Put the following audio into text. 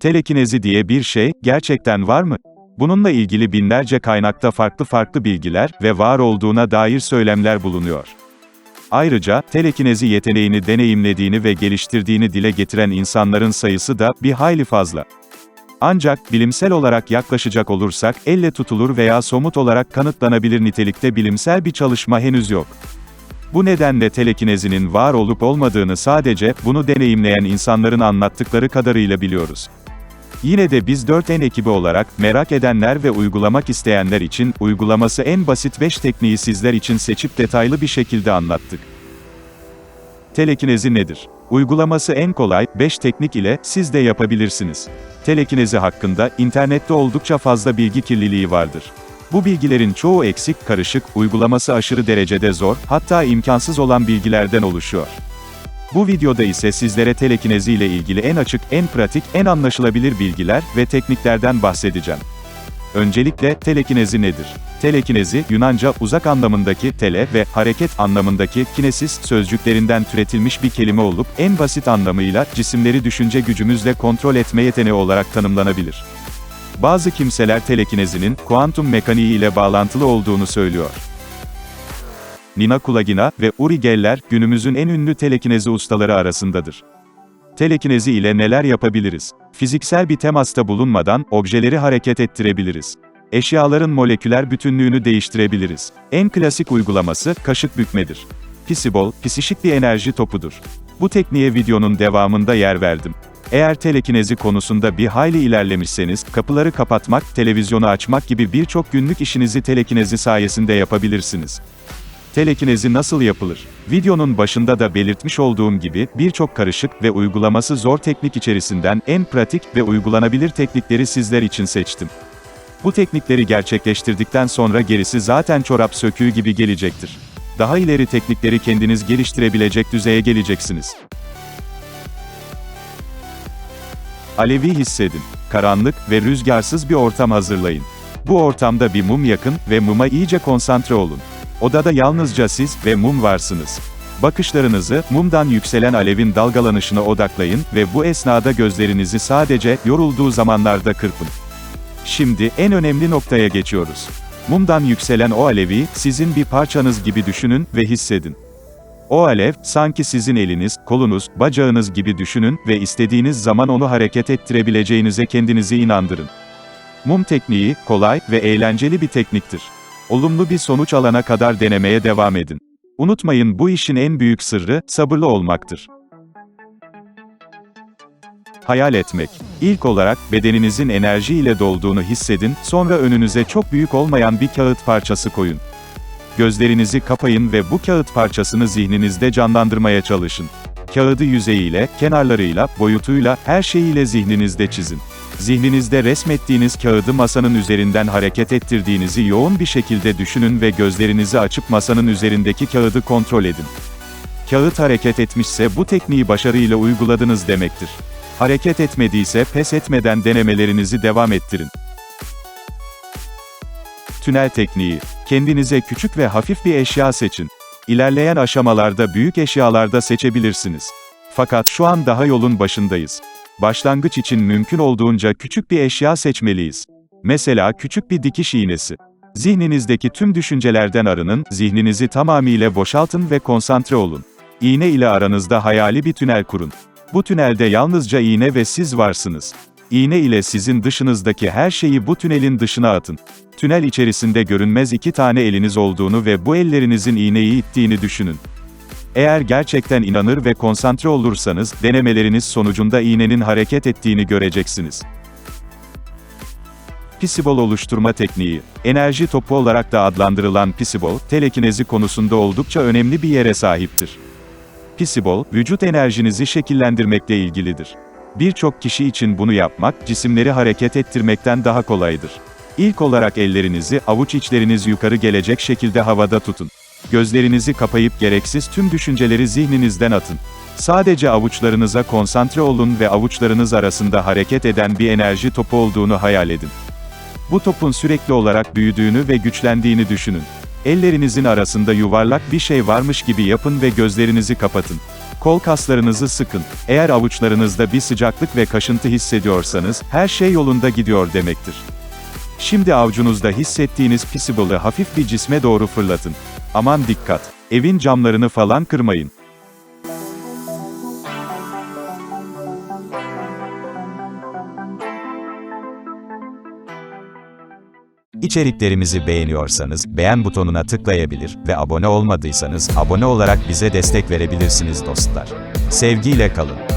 Telekinezi diye bir şey, gerçekten var mı? Bununla ilgili binlerce kaynakta farklı farklı bilgiler ve var olduğuna dair söylemler bulunuyor. Ayrıca, telekinezi yeteneğini deneyimlediğini ve geliştirdiğini dile getiren insanların sayısı da bir hayli fazla. Ancak, bilimsel olarak yaklaşacak olursak, elle tutulur veya somut olarak kanıtlanabilir nitelikte bilimsel bir çalışma henüz yok. Bu nedenle telekinezinin var olup olmadığını sadece, bunu deneyimleyen insanların anlattıkları kadarıyla biliyoruz. Yine de biz 4N ekibi olarak, merak edenler ve uygulamak isteyenler için, uygulaması en basit 5 tekniği sizler için seçip detaylı bir şekilde anlattık. Telekinezi nedir? Uygulaması en kolay, 5 teknik ile, siz de yapabilirsiniz. Telekinezi hakkında, internette oldukça fazla bilgi kirliliği vardır. Bu bilgilerin çoğu eksik, karışık, uygulaması aşırı derecede zor, hatta imkansız olan bilgilerden oluşuyor. Bu videoda ise sizlere telekinezi ile ilgili en açık, en pratik, en anlaşılabilir bilgiler ve tekniklerden bahsedeceğim. Öncelikle, telekinezi nedir? Telekinezi, Yunanca, uzak anlamındaki tele ve hareket anlamındaki kinesis sözcüklerinden türetilmiş bir kelime olup, en basit anlamıyla, cisimleri düşünce gücümüzle kontrol etme yeteneği olarak tanımlanabilir. Bazı kimseler telekinezinin, kuantum mekaniği ile bağlantılı olduğunu söylüyor. Nina Kulagina ve Uri Geller, günümüzün en ünlü telekinezi ustaları arasındadır. Telekinezi ile neler yapabiliriz? Fiziksel bir temasta bulunmadan, objeleri hareket ettirebiliriz. Eşyaların moleküler bütünlüğünü değiştirebiliriz. En klasik uygulaması, kaşık bükmedir. Pisibol, pisişik bir enerji topudur. Bu tekniğe videonun devamında yer verdim. Eğer telekinezi konusunda bir hayli ilerlemişseniz, kapıları kapatmak, televizyonu açmak gibi birçok günlük işinizi telekinezi sayesinde yapabilirsiniz. Telekinezi nasıl yapılır? Videonun başında da belirtmiş olduğum gibi, birçok karışık ve uygulaması zor teknik içerisinden en pratik ve uygulanabilir teknikleri sizler için seçtim. Bu teknikleri gerçekleştirdikten sonra gerisi zaten çorap söküğü gibi gelecektir. Daha ileri teknikleri kendiniz geliştirebilecek düzeye geleceksiniz. Alevi hissedin. Karanlık ve rüzgarsız bir ortam hazırlayın. Bu ortamda bir mum yakın ve muma iyice konsantre olun. Odada yalnızca siz ve mum varsınız. Bakışlarınızı, mumdan yükselen alevin dalgalanışına odaklayın ve bu esnada gözlerinizi sadece, yorulduğu zamanlarda kırpın. Şimdi, en önemli noktaya geçiyoruz. Mumdan yükselen o alevi, sizin bir parçanız gibi düşünün ve hissedin. O alev, sanki sizin eliniz, kolunuz, bacağınız gibi düşünün ve istediğiniz zaman onu hareket ettirebileceğinize kendinizi inandırın. Mum tekniği, kolay ve eğlenceli bir tekniktir. Olumlu bir sonuç alana kadar denemeye devam edin. Unutmayın bu işin en büyük sırrı, sabırlı olmaktır. Hayal etmek. İlk olarak, bedeninizin enerji ile dolduğunu hissedin, sonra önünüze çok büyük olmayan bir kağıt parçası koyun. Gözlerinizi kapayın ve bu kağıt parçasını zihninizde canlandırmaya çalışın. Kağıdı yüzeyiyle, kenarlarıyla, boyutuyla, her şeyiyle zihninizde çizin. Zihninizde resmettiğiniz kağıdı masanın üzerinden hareket ettirdiğinizi yoğun bir şekilde düşünün ve gözlerinizi açıp masanın üzerindeki kağıdı kontrol edin. Kağıt hareket etmişse bu tekniği başarıyla uyguladınız demektir. Hareket etmediyse pes etmeden denemelerinizi devam ettirin. Tünel tekniği. Kendinize küçük ve hafif bir eşya seçin. İlerleyen aşamalarda büyük eşyalarda seçebilirsiniz. Fakat şu an daha yolun başındayız. Başlangıç için mümkün olduğunca küçük bir eşya seçmeliyiz. Mesela küçük bir dikiş iğnesi. Zihninizdeki tüm düşüncelerden arının, zihninizi tamamıyla boşaltın ve konsantre olun. İğne ile aranızda hayali bir tünel kurun. Bu tünelde yalnızca iğne ve siz varsınız. İğne ile sizin dışınızdaki her şeyi bu tünelin dışına atın. Tünel içerisinde görünmez iki tane eliniz olduğunu ve bu ellerinizin iğneyi ittiğini düşünün. Eğer gerçekten inanır ve konsantre olursanız, denemeleriniz sonucunda iğnenin hareket ettiğini göreceksiniz. Pisibol oluşturma tekniği, enerji topu olarak da adlandırılan pisibol, telekinezi konusunda oldukça önemli bir yere sahiptir. Pisibol, vücut enerjinizi şekillendirmekle ilgilidir. Birçok kişi için bunu yapmak, cisimleri hareket ettirmekten daha kolaydır. İlk olarak ellerinizi, avuç içleriniz yukarı gelecek şekilde havada tutun. Gözlerinizi kapayıp gereksiz tüm düşünceleri zihninizden atın. Sadece avuçlarınıza konsantre olun ve avuçlarınız arasında hareket eden bir enerji topu olduğunu hayal edin. Bu topun sürekli olarak büyüdüğünü ve güçlendiğini düşünün. Ellerinizin arasında yuvarlak bir şey varmış gibi yapın ve gözlerinizi kapatın. Kol kaslarınızı sıkın. Eğer avuçlarınızda bir sıcaklık ve kaşıntı hissediyorsanız, her şey yolunda gidiyor demektir. Şimdi avucunuzda hissettiğiniz pisible'ı hafif bir cisme doğru fırlatın. Aman dikkat! Evin camlarını falan kırmayın. İçeriklerimizi beğeniyorsanız beğen butonuna tıklayabilir ve abone olmadıysanız abone olarak bize destek verebilirsiniz dostlar. Sevgiyle kalın.